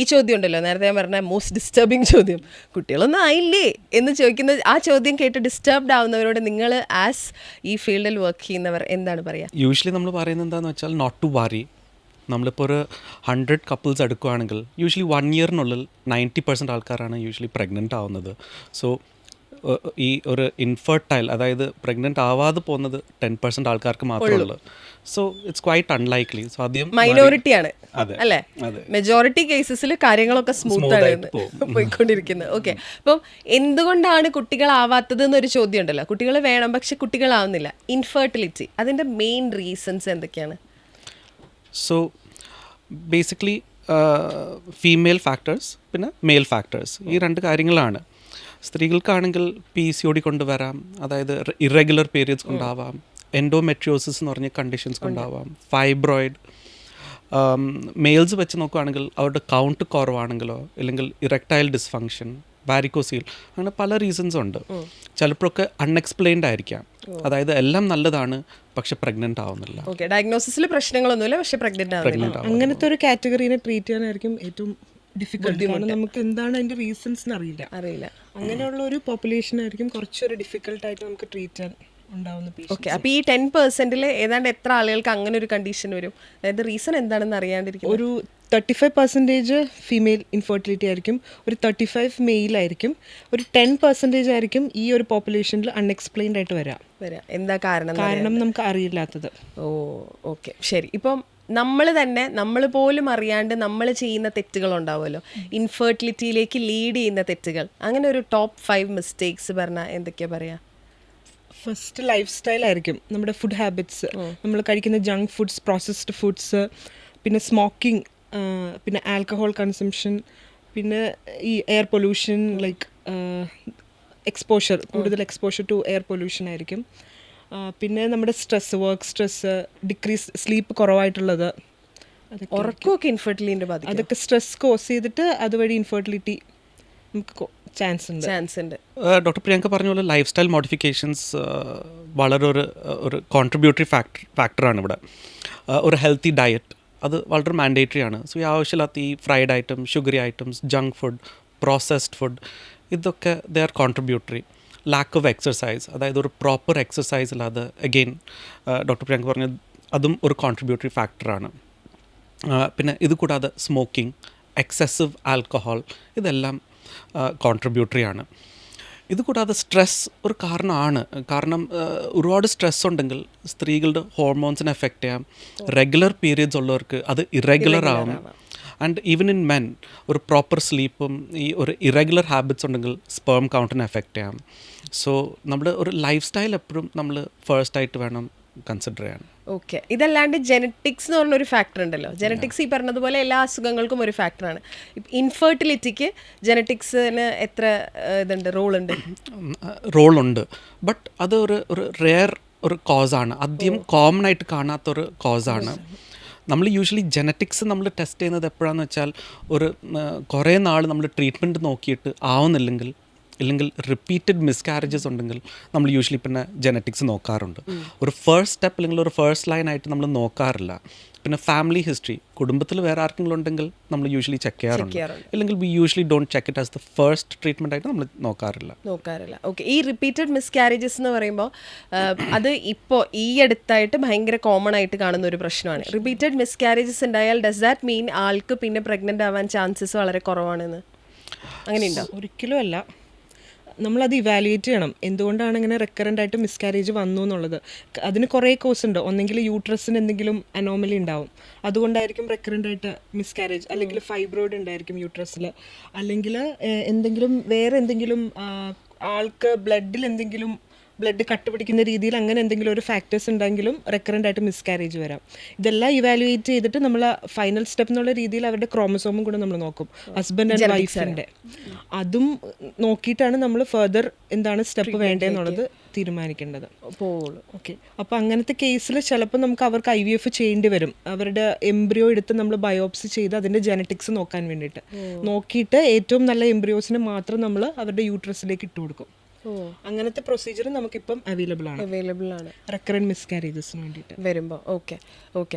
ഈ ചോദ്യം ഉണ്ടല്ലോ നേരത്തെ ഞാൻ പറഞ്ഞ മോസ്റ്റ് ഡിസ്റ്റർബിങ് ചോദ്യം. കുട്ടികളൊന്നും ആയില്ലേ? എന്ന് ചോദിക്കുന്ന ആ ചോദ്യം കേട്ട് ഡിസ്റ്റർബ്ഡ് ആവുന്നവരോട് നിങ്ങൾ ആസ് ഈ ഫീൽഡിൽ വർക്ക് ചെയ്യുന്നവർ എന്താണ് പറയുക യൂഷ്വലി നമ്മൾ പറയുന്നത് എന്താണെന്ന് വെച്ചാൽ നോട്ട് ടു വാരി നമ്മളിപ്പോൾ ഒരു ഹൺഡ്രഡ് കപ്പിൾസ് എടുക്കുകയാണെങ്കിൽ യൂഷ്വലി വൺ ഇയറിനുള്ളിൽ നയന്റി പെർസെന്റ് ആൾക്കാരാണ് യൂഷ്വലി പ്രഗ്നന്റ് ആവുന്നത്. സോ ഈ ഒരു ഇൻഫെർട്ടൈൽ അതായത് പ്രഗ്നന്റ് ആവാതെ പോകുന്നത് ടെൻ പെർസെന്റ് ആൾക്കാർക്ക് മാത്രമേ ഉള്ളൂ. So it's quite unlikely so ആദ്യം മൈനോറിറ്റി ആണ്. അതെ. അല്ലേ. മെജോറിറ്റി കേസസിൽ കാര്യങ്ങളൊക്കെ സ്മൂത്ത് ആണ് പോയിക്കൊണ്ടിരിക്കുന്നത്. ഓക്കെ അപ്പം എന്തുകൊണ്ടാണ് കുട്ടികളാവാത്തത് എന്നൊരു ചോദ്യം ഉണ്ടല്ലോ കുട്ടികൾ വേണം പക്ഷെ കുട്ടികളാവുന്നില്ല. ഇൻഫെർട്ടിലിറ്റി അതിന്റെ മെയിൻ റീസൺസ് എന്തൊക്കെയാണ്? സോ ബേസിക്കലി ഫീമെയിൽ ഫാക്ടേഴ്സ് പിന്നെ മെയിൽ ഫാക്ടേഴ്സ് ഈ രണ്ട് കാര്യങ്ങളാണ്. സ്ത്രീകൾക്കാണെങ്കിൽ പി സി ഒ ഡി കൊണ്ടുവരാം അതായത് ഇറഗുലർ പീരിയഡ്സ് കൊണ്ടാവാം എൻഡോമെട്രിയോസിസ് എന്ന് പറഞ്ഞ കണ്ടീഷൻസ് കൊണ്ടാവാം ഫൈബ്രോയിഡ് മെയിൽസ് വെച്ച് നോക്കുകയാണെങ്കിൽ അവരുടെ കൗണ്ട് കുറവാണെങ്കിലോ അല്ലെങ്കിൽ ഇറക്ടൈൽ ഡിസ്ഫങ്ഷൻ വാരിക്കോസീൽ അങ്ങനെ പല റീസൺസ് ഉണ്ട്. ചിലപ്പോഴൊക്കെ അൺഎക്സ്പ്ലെയിൻഡ് ആയിരിക്കാം. അതായത് എല്ലാം നല്ലതാണ് പക്ഷെ പ്രഗ്നന്റ് ആവുന്നില്ല. ഓക്കെ ഡയഗ്നോസിസിൽ പ്രശ്നങ്ങളൊന്നുമില്ല പക്ഷെ പ്രഗ്നന്റ് ആവുന്നില്ല. അങ്ങനത്തെ ഒരു കാറ്റഗറീനെ ട്രീറ്റ് ചെയ്യാനായിരിക്കും ഏറ്റവും ഡിഫിക്കൽട്ട് നമുക്ക് എന്താണ് അതിന്റെ റീസൺസ് അറിയില്ല. അറിയില്ല. അങ്ങനെയുള്ള ഒരു പോപ്പുലേഷൻ ആയിരിക്കും കുറച്ചൊരു ഡിഫിക്കൽട്ടായിട്ട് നമുക്ക് ട്രീറ്റ് ചെയ്യാൻ ഉണ്ടാവുന്ന. ഓക്കെ അപ്പൊ ഈ ടെൻ പെർസെന്റിൽ ഏതാണ്ട് എത്ര ആളുകൾക്ക് അങ്ങനെ ഒരു കണ്ടീഷൻ വരും? അതായത് റീസൺ എന്താണെന്ന് അറിയാണ്ടിരിക്കും ഒരു thirty five percentage female infertility ആയിരിക്കും ഒരു തേർട്ടി ഫൈവ് മെയിൽ ആയിരിക്കും ഒരു ടെൻ പെർസെന്റേജ് ആയിരിക്കും ഈ ഒരു പോപ്പുലേഷനിൽ അൺഎക്സ്പ്ലെയിൻഡ് ആയിട്ട് വരാം. വരാം. എന്താ കാരണം കാരണം നമുക്ക് അറിയില്ലാത്തത്. ഓ ഓക്കെ ശരി. ഇപ്പം നമ്മൾ തന്നെ നമ്മൾ പോലും അറിയാണ്ട് നമ്മൾ ചെയ്യുന്ന തെറ്റുകൾ ഉണ്ടാവുമല്ലോ. ഇൻഫെർട്ടിലിറ്റിയിലേക്ക് ലീഡ് ചെയ്യുന്ന തെറ്റുകൾ. അങ്ങനെ ഒരു ടോപ്പ് ഫൈവ് മിസ്റ്റേക്സ് പറഞ്ഞാൽ എന്തൊക്കെയാ പറയാ? ഫസ്റ്റ് ലൈഫ് സ്റ്റൈൽ ആയിരിക്കും നമ്മുടെ ഫുഡ് ഹാബിറ്റ്സ് നമ്മൾ കഴിക്കുന്ന ജങ്ക് ഫുഡ്സ് പ്രോസസ്ഡ് ഫുഡ്സ് പിന്നെ സ്മോക്കിംഗ് പിന്നെ ആൽക്കഹോൾ കൺസംഷൻ പിന്നെ ഈ എയർ പൊല്യൂഷൻ ലൈക്ക് എക്സ്പോഷർ കൂടുതൽ എക്സ്പോഷർ ടു എയർ പൊല്യൂഷൻ ആയിരിക്കും. പിന്നെ നമ്മുടെ stress work stress decrease sleep കുറവായിട്ടുള്ളത് ഉറക്കമൊക്കെ ഇൻഫെർട്ടിലിന്റെ ബാധിക്കും അതൊക്കെ സ്ട്രെസ് കോസ് ചെയ്തിട്ട് അതുവഴി ഇൻഫെർട്ടിലിറ്റി നമുക്ക് ചാൻസ് ഉണ്ട് ചാൻസ് ഉണ്ട് ഡോക്ടർ പ്രിയങ്ക പറഞ്ഞ പോലെ ലൈഫ് സ്റ്റൈൽ മോഡിഫിക്കേഷൻസ് വളരെ ഒരു ഒരു കോൺട്രിബ്യൂട്ടറി ഫാക്ടർ ഫാക്ടറാണ് ഇവിടെ. ഒരു ഹെൽത്തി ഡയറ്റ് അത് വളരെ മാൻഡേറ്ററി ആണ്. സോ ഈ ആവശ്യമില്ലാത്ത ഈ fried item sugary items junk food processed food ഇതൊക്കെ they are contributory lack of exercise അതായത് ഒരു പ്രോപ്പർ എക്സസൈസ് ഇല്ലാതെ അഗെയിൻ ഡോക്ടർ പ്രിയങ്ക പറഞ്ഞ അതും ഒരു കോൺട്രിബ്യൂട്ടറി ഫാക്ടറാണ് പിന്നെ ഇത് കൂടാതെ സ്മോക്കിംഗ് എക്സസീവ് ആൽക്കഹോൾ ഇതെല്ലാം കോൺട്രിബ്യൂട്ടറി ആണ്. ഇത് കൂടാതെ സ്ട്രെസ് ഒരു കാരണമാണ്. കാരണം ഒരുപാട് സ്ട്രെസ് ഉണ്ടെങ്കിൽ സ്ത്രീകളുടെ ഹോർമോൺസിനെ എഫക്റ്റ് ചെയ്യാം. റെഗുലർ പീരിയഡ്സ് ഉള്ളവർക്ക് അത് ഇറഗുലർ ആവും. ആൻഡ് ഈവൻ ഇൻ മെൻ ഒരു പ്രോപ്പർ സ്ലീപ്പും ഈ ഒരു ഇറഗുലർ ഹാബിറ്റ്സ് ഉണ്ടെങ്കിൽ സ്പേം കൗണ്ടിനെ എഫക്റ്റ് ചെയ്യാം. സോ നമ്മുടെ ഒരു ലൈഫ് സ്റ്റൈൽ എപ്പോഴും നമ്മൾ ഫേസ്റ്റ് ആയിട്ട് വേണം കൺസിഡർ ചെയ്യാൻ. ഓക്കെ ഇതല്ലാണ്ട് ജനറ്റിക്സ് എന്ന് പറഞ്ഞൊരു ഫാക്ടർ ഉണ്ടല്ലോ. ജനറ്റിക്സ് ഈ പറഞ്ഞതുപോലെ എല്ലാ അസുഖങ്ങൾക്കും ഒരു ഫാക്ടറാണ് ഇൻഫെർട്ടിലിറ്റിക്ക് ജനറ്റിക്സിന് എത്ര ഇതുണ്ട് റോൾ ഉണ്ട് റോളുണ്ട്. ബട്ട് അത് ഒരു ഒരു റെയർ ഒരു കോസാണ് ആദ്യം കോമൺ ആയിട്ട് കാണാത്തൊരു കോസാണ് നമ്മൾ യൂഷ്വലി ജനറ്റിക്സ് നമ്മൾ ടെസ്റ്റ് ചെയ്യുന്നത് എപ്പോഴാന്ന് വെച്ചാൽ ഒരു കുറേ നാൾ നമ്മൾ ട്രീറ്റ്മെന്റ് നോക്കിയിട്ട് ആവുന്നില്ലെങ്കിൽ ഇല്ലെങ്കിൽ റിപ്പീറ്റഡ് മിസ്കാരേജസ് ഉണ്ടെങ്കിൽ നമ്മൾ യൂഷ്വലി പിന്നെ ജനറ്റിക്സ് നോക്കാറുണ്ട്. ഒരു ഫസ്റ്റ് സ്റ്റെപ്പ് അല്ലെങ്കിൽ ഒരു ഫസ്റ്റ് ലൈൻ ആയിട്ട് നമ്മൾ നോക്കാറില്ല. പിന്നെ ഫാമിലി ഹിസ്റ്ററി കുടുംബത്തിൽ വേറെ ആർക്കെങ്കിലും ഉണ്ടെങ്കിൽ നമ്മൾ യൂഷ്വലി ചെക്ക് ചെയ്യാറുണ്ട്. അല്ലെങ്കിൽ ഇല്ലെങ്കിൽ we usually don't check it as the first treatment ആയിട്ട് നമ്മൾ നോക്കാറില്ല. നോക്കാറില്ല. ഓക്കെ ഈ റിപ്പീറ്റഡ് മിസ്കാരേജസ് എന്ന് പറയുമ്പോൾ അത് ഇപ്പോൾ ഈ അടുത്തായിട്ട് ഭയങ്കര കോമൺ ആയിട്ട് കാണുന്ന ഒരു പ്രശ്നമാണ്. റിപ്പീറ്റഡ് മിസ്കാരേജസ് ഉണ്ടായാൽ ഡസ് ദാറ്റ് മീൻ ആൾക്ക് പിന്നെ പ്രഗ്നന്റ് ആവാൻ ചാൻസസ് വളരെ കുറവാണെന്ന്? അങ്ങനെയുണ്ടോ? ഒരിക്കലും അല്ല. നമ്മളത് ഇവാലുവേറ്റ് ചെയ്യണം. എന്തുകൊണ്ടാണ് ഇങ്ങനെ റെക്കറന്റ് ആയിട്ട് മിസ്കാരേജ് വന്നു എന്നുള്ളത്? അതിന് കുറേ കോസ് ഉണ്ട്. ഒന്നെങ്കിൽ യൂട്രസിന് എന്തെങ്കിലും അനോമലി ഉണ്ടാവും. അതുകൊണ്ടായിരിക്കും റെക്കറന്റ് ആയിട്ട് മിസ്കാരേജ് അല്ലെങ്കിൽ ഫൈബ്രോയിഡ് ഉണ്ടായിരിക്കും യൂട്രസിൽ അല്ലെങ്കിൽ എന്തെങ്കിലും വേറെ എന്തെങ്കിലും ആൾക്ക് ബ്ലഡിൽ എന്തെങ്കിലും ബ്ലഡ് കട്ട് പിടിക്കുന്ന രീതിയിൽ അങ്ങനെ എന്തെങ്കിലും ഒരു ഫാക്ടേഴ്സ് ഉണ്ടെങ്കിലും റെക്കറന്റ് ആയിട്ട് മിസ്കാരേജ് വരാം. ഇതെല്ലാം ഇവാലുവേറ്റ് ചെയ്തിട്ട് നമ്മൾ ഫൈനൽ സ്റ്റെപ്പ് എന്നുള്ള രീതിയിൽ അവരുടെ ക്രോമസോമും കൂടെ നമ്മൾ നോക്കും. ഹസ്ബൻഡ് ആൻഡ് വൈഫിന്റെ അതും നോക്കിയിട്ടാണ് നമ്മൾ ഫെർദർ എന്താണ് സ്റ്റെപ്പ് വേണ്ടതെന്നുള്ളത് തീരുമാനിക്കേണ്ടത്. ഓക്കെ അപ്പോൾ അങ്ങനത്തെ കേസിൽ ചിലപ്പോൾ നമുക്ക് അവർക്ക് ഐ വി എഫ് ചെയ്യേണ്ടി വരും. അവരുടെ എംബ്രിയോ എടുത്ത് നമ്മൾ ബയോപ്സി ചെയ്ത് അതിന്റെ ജനറ്റിക്സ് നോക്കാൻ വേണ്ടിയിട്ട്. നോക്കിയിട്ട് ഏറ്റവും നല്ല എംബ്രിയോസിനെ മാത്രം നമ്മൾ അവരുടെ യൂട്രസിലേക്ക് ഇട്ട് കൊടുക്കും. ഓ അങ്ങനത്തെ പ്രൊസീജിയർ നമുക്കിപ്പം അവൈലബിൾ ആണ്. അവൈലബിൾ ആണ്. റെക്കറന്റ് മിസ്കാരേജസിന് വേണ്ടിയിട്ട്. വരുമ്പോൾ ഓക്കെ ഓക്കെ